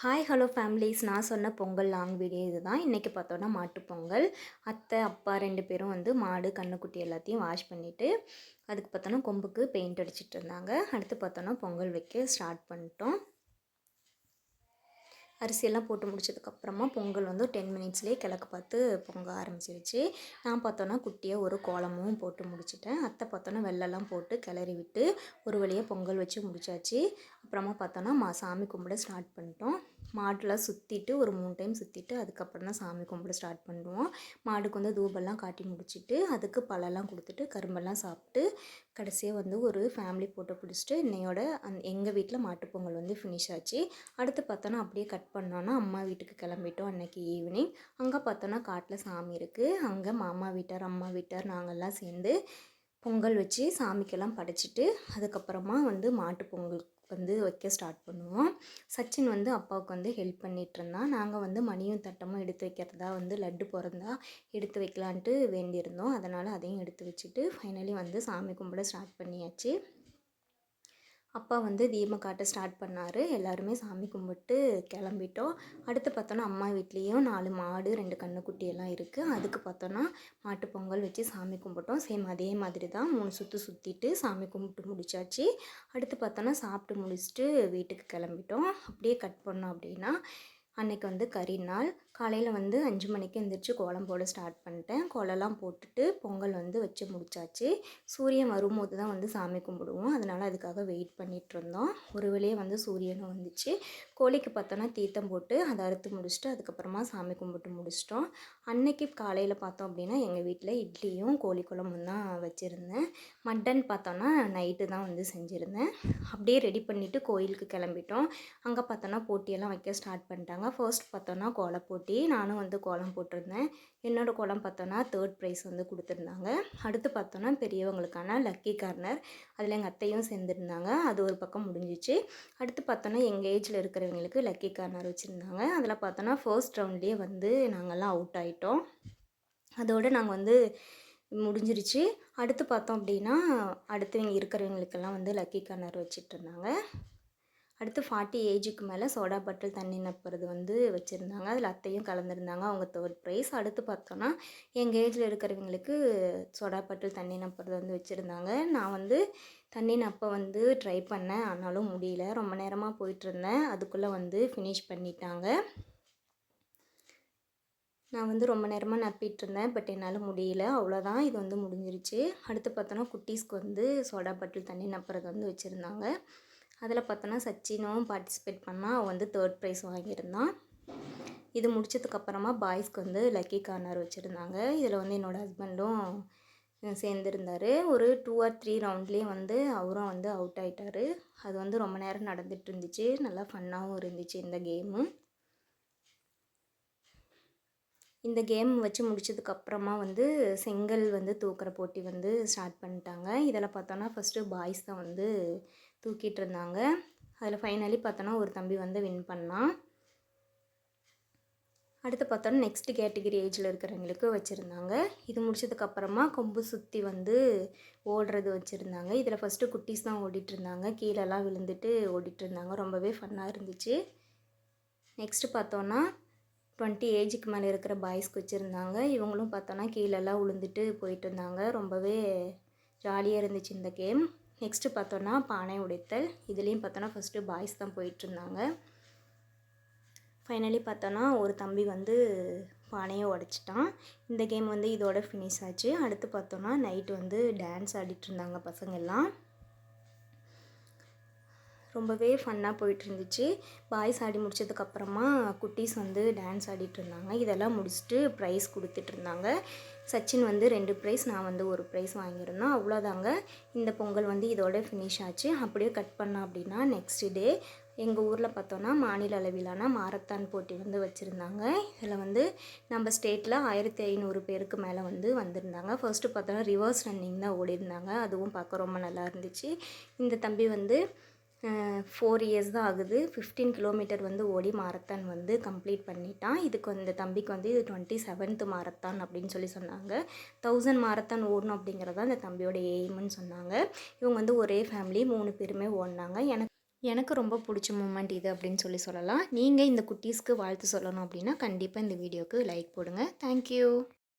Hi hello families நான் சொன்ன Pongal long video இதுதான். இன்றைக்கி பார்த்தோன்னா மாட்டுப்பொங்கல் அத்தை அப்பா ரெண்டு பேரும் வந்து மாடு கண்ணுக்குட்டி எல்லாத்தையும் வாஷ் பண்ணிவிட்டு அதுக்கு பார்த்தோன்னா கொம்புக்கு பெயிண்ட் அடிச்சிட்டு இருந்தாங்க. அடுத்து பார்த்தோன்னா பொங்கல் வைக்க ஸ்டார்ட் பண்ணிட்டோம். அரிசியெல்லாம் போட்டு முடிச்சதுக்கப்புறமா பொங்கல் வந்து டென் மினிட்ஸ்லேயே கிழக்கு பார்த்து பொங்க ஆரம்பிச்சிருச்சு. நான் பார்த்தோன்னா குட்டியாக ஒரு கோலமும் போட்டு முடிச்சிட்டேன். அத்தை பார்த்தோன்னா வெள்ளெல்லாம் போட்டு கிளறி விட்டு ஒரு வழியாக பொங்கல் வச்சு முடிச்சாச்சு. அப்புறமா பார்த்தோன்னா மா சாமி கும்பிட ஸ்டார்ட் பண்ணிட்டோம். மாடெலாம் சுற்றிட்டு ஒரு மூணு டைம் சுற்றிட்டு அதுக்கப்புறம் தான் சாமி கும்பிட ஸ்டார்ட் பண்ணுவோம். மாடுக்கு வந்து தூபெல்லாம் காட்டி முடிச்சுட்டு அதுக்கு பழம்லாம் கொடுத்துட்டு கரும்பெல்லாம் சாப்பிட்டு கடைசியாக வந்து ஒரு ஃபேமிலி ஃபோட்டோ பிடிச்சிட்டு இன்னையோட அந் எங்கள் வீட்டில் மாட்டுப்பொங்கல் வந்து ஃபினிஷ் ஆச்சு. அடுத்து பார்த்தோன்னா அப்படியே கட் பண்ணோன்னா அம்மா வீட்டுக்கு கிளம்பிட்டோம் அன்னைக்கு ஈவினிங் அங்கே பார்த்தோன்னா காட்டில் சாமி இருக்குது அங்கே மாமா வீட்டார் அம்மா வீட்டார் நாங்கள்லாம் சேர்ந்து பொங்கல் வச்சு சாமிக்கெல்லாம் படைச்சிட்டு அதுக்கப்புறமா வந்து மாட்டு பொங்கல் வந்து வைக்க ஸ்டார்ட் பண்ணுவோம். சச்சின் வந்து அப்பாவுக்கு வந்து ஹெல்ப் பண்ணிகிட்டு இருந்தான். நாங்கள் வந்து மணியும் தட்டமும் எடுத்து வைக்கிறதா வந்து லட்டு பிறந்தா எடுத்து வைக்கலான்ட்டு வேண்டியிருந்தோம். அதனால் அதையும் எடுத்து வச்சுட்டு ஃபைனலி வந்து சாமி கும்பிட ஸ்டார்ட் பண்ணியாச்சு. அப்பா வந்து தீபம் காட்ட ஸ்டார்ட் பண்ணார். எல்லாருமே சாமி கும்பிட்டு கிளம்பிட்டோம். அடுத்து பார்த்தோன்னா அம்மா வீட்லேயும் நாலு மாடு ரெண்டு கண்ணுக்குட்டியெல்லாம் இருக்குது அதுக்கு பார்த்தோன்னா மாட்டு பொங்கல் வச்சு சாமி கும்பிட்டோம். சேம் அதே மாதிரி தான் மூணு சுற்று சுற்றிட்டு சாமி கும்பிட்டு முடிச்சாச்சு. அடுத்து பார்த்தோன்னா சாப்பிட்டு முடிச்சுட்டு வீட்டுக்கு கிளம்பிட்டோம். அப்படியே கட் பண்ணோம் அப்படின்னா அன்றைக்கி வந்து கறி நாள். காலையில் வந்து அஞ்சு மணிக்கு எழுந்திரிச்சு கோலம் போட ஸ்டார்ட் பண்ணிட்டேன். கோலம்லாம் போட்டுட்டு பொங்கல் வந்து வச்சு முடிச்சாச்சு. சூரியன் வரும்போது தான் வந்து சாமி கும்பிடுவோம். அதனால் அதுக்காக வெயிட் பண்ணிகிட்டு இருந்தோம். ஒரு வழியே வந்து சூரியனும் வந்துச்சு. கோழிக்கு பார்த்தோன்னா தீர்த்தம் போட்டு அதை அறுத்து முடிச்சுட்டு அதுக்கப்புறமா சாமி கும்பிட்டு முடிச்சிட்டோம். அன்னைக்கு காலையில் பார்த்தோம் அப்படின்னா எங்கள் வீட்டில் இட்லியும் கோழி குழம்பும் தான் வச்சுருந்தேன். மட்டன் பார்த்தோன்னா நைட்டு தான் வந்து செஞ்சுருந்தேன். அப்படியே ரெடி பண்ணிவிட்டு கோயிலுக்கு கிளம்பிட்டோம். அங்கே பார்த்தோன்னா போட்டியெல்லாம் வைக்க ஸ்டார்ட் பண்ணிட்டாங்க. ஃபர்ஸ்ட் பார்த்தோன்னா கோலை போட்டு நானும் வந்து கோலம் போட்டிருந்தேன். என்னோடய கோலம் பார்த்தோன்னா தேர்ட் ப்ரைஸ் வந்து கொடுத்துருந்தாங்க. அடுத்து பார்த்தோன்னா பெரியவங்களுக்கான லக்கி கார்னர் அதில் எங்கள் அத்தையும் சேர்ந்துருந்தாங்க. அது ஒரு பக்கம் முடிஞ்சிச்சு. அடுத்து பார்த்தோன்னா எங்கள் ஏஜில் இருக்கிறவங்களுக்கு லக்கி கார்னர் வச்சுருந்தாங்க. அதில் பார்த்தோன்னா ஃபர்ஸ்ட் ரவுண்ட்லேயே வந்து நாங்கள்லாம் அவுட் ஆகிட்டோம் அதோடு நாங்கள் வந்து முடிஞ்சிருச்சு. அடுத்து பார்த்தோம் அப்படின்னா அடுத்தவங்க இருக்கிறவங்களுக்கெல்லாம் வந்து லக்கி கார்னர் வச்சுட்டு இருந்தாங்க. அடுத்து ஃபார்ட்டி ஏஜுக்கு மேலே சோடா பாட்டில் தண்ணி நப்புறது வந்து வச்சுருந்தாங்க. அதில் அத்தையும் கலந்துருந்தாங்க. அவங்க தேர்ட் ப்ரைஸ் அடுத்து பார்த்தோன்னா எங்கள் ஏஜில் இருக்கிறவங்களுக்கு சோடா பாட்டில் தண்ணி நப்புறது வந்து வச்சுருந்தாங்க. நான் வந்து தண்ணி நப்ப வந்து ட்ரை பண்ணேன். ஆனாலும் முடியல. ரொம்ப நேரமாக போயிட்டுருந்தேன். அதுக்குள்ளே வந்து ஃபினிஷ் பண்ணிட்டாங்க. நான் வந்து ரொம்ப நேரமாக நப்பிட்டு இருந்தேன் பட் என்னால் முடியல. அவ்வளோதான் இது வந்து முடிஞ்சிருச்சு. அடுத்து பார்த்தோன்னா குட்டீஸ்க்கு வந்து சோடா பாட்டில் தண்ணி நப்புறது வந்து வச்சுருந்தாங்க. அதில் பார்த்தோன்னா சச்சினும் பார்ட்டிசிபேட் பண்ணால் அவன் வந்து தேர்ட் ப்ரைஸ் வாங்கியிருந்தான். இது முடிச்சதுக்கப்புறமா பாய்ஸ்க்கு வந்து லக்கி கார்னர் வச்சுருந்தாங்க. இதில் வந்து என்னோடய ஹஸ்பண்டும் சேர்ந்துருந்தார். ஒரு டூ ஆர் த்ரீ ரவுண்ட்லேயே வந்து அவரும் வந்து அவுட் ஆகிட்டார் அது வந்து ரொம்ப நேரம் நடந்துகிட்டு இருந்துச்சு. நல்லா ஃபன்னாகவும் இருந்துச்சு இந்த கேமு இந்த கேம் வச்சு முடிச்சதுக்கப்புறமா வந்து செங்கல் வந்து தூக்குற போட்டி வந்து ஸ்டார்ட் பண்ணிட்டாங்க. இதில் பார்த்தோன்னா ஃபஸ்ட்டு பாய்ஸ் தான் வந்து தூக்கிட்டு இருந்தாங்க அதில் ஃபைனலி பார்த்தோன்னா ஒரு தம்பி வந்து வின் பண்ணான். அடுத்து பார்த்தோன்னா நெக்ஸ்ட் கேட்டகிரி ஏஜில் இருக்கிறவங்களுக்கு வச்சுருந்தாங்க. இது முடிச்சதுக்கப்புறமா கொம்பு சுற்றி வந்து ஓடுறது வச்சுருந்தாங்க. இதில் ஃபஸ்ட்டு குட்டீஸ் தான் ஓடிட்டுருந்தாங்க. கீழெல்லாம் விழுந்துட்டு ஓடிட்டுருந்தாங்க. ரொம்பவே ஃபன்னாக இருந்துச்சு. நெக்ஸ்ட்டு பார்த்தோன்னா டுவெண்ட்டி ஏஜுக்கு மேலே இருக்கிற பாய்ஸ்க்கு வச்சுருந்தாங்க. இவங்களும் பார்த்தோன்னா கீழெல்லாம் விழுந்துட்டு போயிட்டு இருந்தாங்க ரொம்பவே ஜாலியாக இருந்துச்சு இந்த கேம் நெக்ஸ்ட்டு பார்த்தோன்னா பானை உடைத்தல். இதுலேயும் பார்த்தோன்னா ஃபஸ்ட்டு பாய்ஸ் தான் போயிட்டுருந்தாங்க. ஃபைனலி பார்த்தோன்னா ஒரு தம்பி வந்து பானையை உடச்சிட்டான். இந்த கேம் வந்து இதோட ஃபினிஷ் ஆச்சு. அடுத்து பார்த்தோன்னா நைட்டு வந்து டான்ஸ் ஆடிட்டு இருந்தாங்க பசங்கள்லாம் ரொம்பவே ஃபன்னாக போயிட்டு இருந்துச்சு பாய்ஸ் ஆடி முடிச்சதுக்கப்புறமா குட்டீஸ் வந்து டான்ஸ் ஆடிட்டு இருந்தாங்க இதெல்லாம் முடிச்சுட்டு ப்ரைஸ் கொடுத்துட்டு இருந்தாங்க சச்சின் வந்து ரெண்டு ப்ரைஸ் நான் வந்து ஒரு ப்ரைஸ் வாங்கியிருந்தோம். அவ்வளோதாங்க. இந்த பொங்கல் வந்து இதோட ஃபினிஷ் ஆச்சு. அப்படியே கட் பண்ணோம் அப்படின்னா நெக்ஸ்ட் டே எங்கள் ஊரில் பார்த்தோன்னா மாநில அளவிலான மாரத்தான் போட்டி வந்து வச்சுருந்தாங்க. இதில் வந்து நம்ம ஸ்டேட்டில் ஆயிரத்தி ஐநூறு பேருக்கு மேலே வந்து வந்திருந்தாங்க. ஃபர்ஸ்ட்டு பார்த்தோன்னா ரிவர்ஸ் ரன்னிங் தான் ஓடி இருந்தாங்க அதுவும் பார்க்க ரொம்ப நல்லா இருந்துச்சு. இந்த தம்பி வந்து ஃபோர் இயர்ஸ் தான் ஆகுது. ஃபிஃப்டீன் கிலோமீட்டர் வந்து ஓடி மாரத்தான் வந்து கம்ப்ளீட் பண்ணிட்டான். இதுக்கு வந்து தம்பிக்கு வந்து இது டுவெண்ட்டி செவன்த்து மாரத்தான் அப்படின்னு சொல்லி சொன்னாங்க. தௌசண்ட் மாரத்தான் ஓடணும் அப்படிங்கிறது தான் அந்த தம்பியோட எய்ம்னு சொன்னாங்க. இவங்க வந்து ஒரே ஃபேமிலி மூணு பேருமே ஓடினாங்க. எனக்கு எனக்கு ரொம்ப பிடிச்ச மூமெண்ட் இது அப்படின்னு சொல்லி சொல்லலாம். நீங்கள் இந்த குட்டீஸ்க்கு வாழ்த்து சொல்லணும் அப்படின்னா கண்டிப்பாக இந்த வீடியோவுக்கு லைக் போடுங்க. தேங்க்யூ